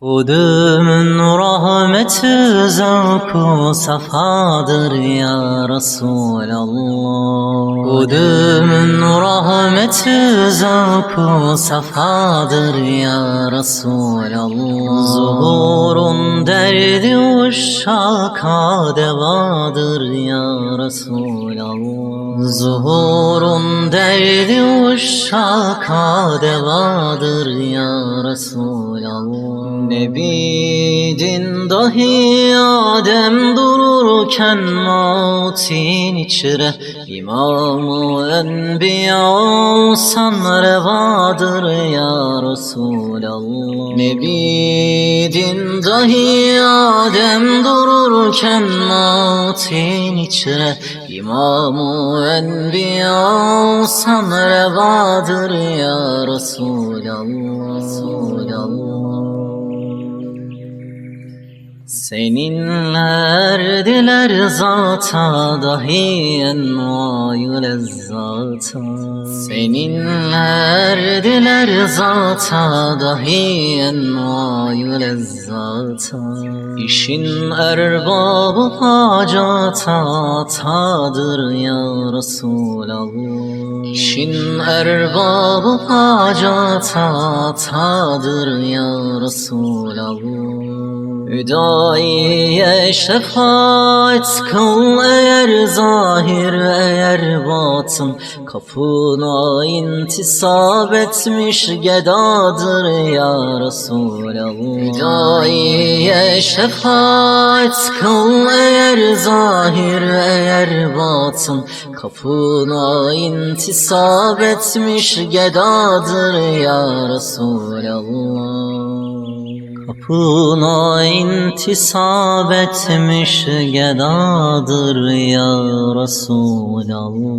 Kudümün rahmeti zavku safadır ya Resulallah. Kudümün rahmeti zavku safadır ya Resulallah. Zuhurun derdi uşşaka devadır ya Resulallah. Zuhurun derdi uşşaka devadır ya Resulallah. Nebidin dahi Adem dururken mautin içre İmam-ı Enbiya olsan revadır ya Resulallah. Nebidin dahi Adem dururken mautin içre İmam-ı Enbiya olsan revadır ya Resulallah Seninler diler zata dahi envayı lezzata Seninler diler zata dahi envayı lezzata İşin erbabı hacata tadır ya Resulallah. İşin erbabı hacata tadır ya Resulallah Hüdayiye şefaat kıl eğer zahir eğer batın. Kapına intisap etmiş gedadır ya Resulallah. Hüdayiye şefaat kıl eğer zahir eğer batın. Kapına intisap etmiş gedadır ya Resulallah Kapına intisap etmiş gedadır ya Resulallah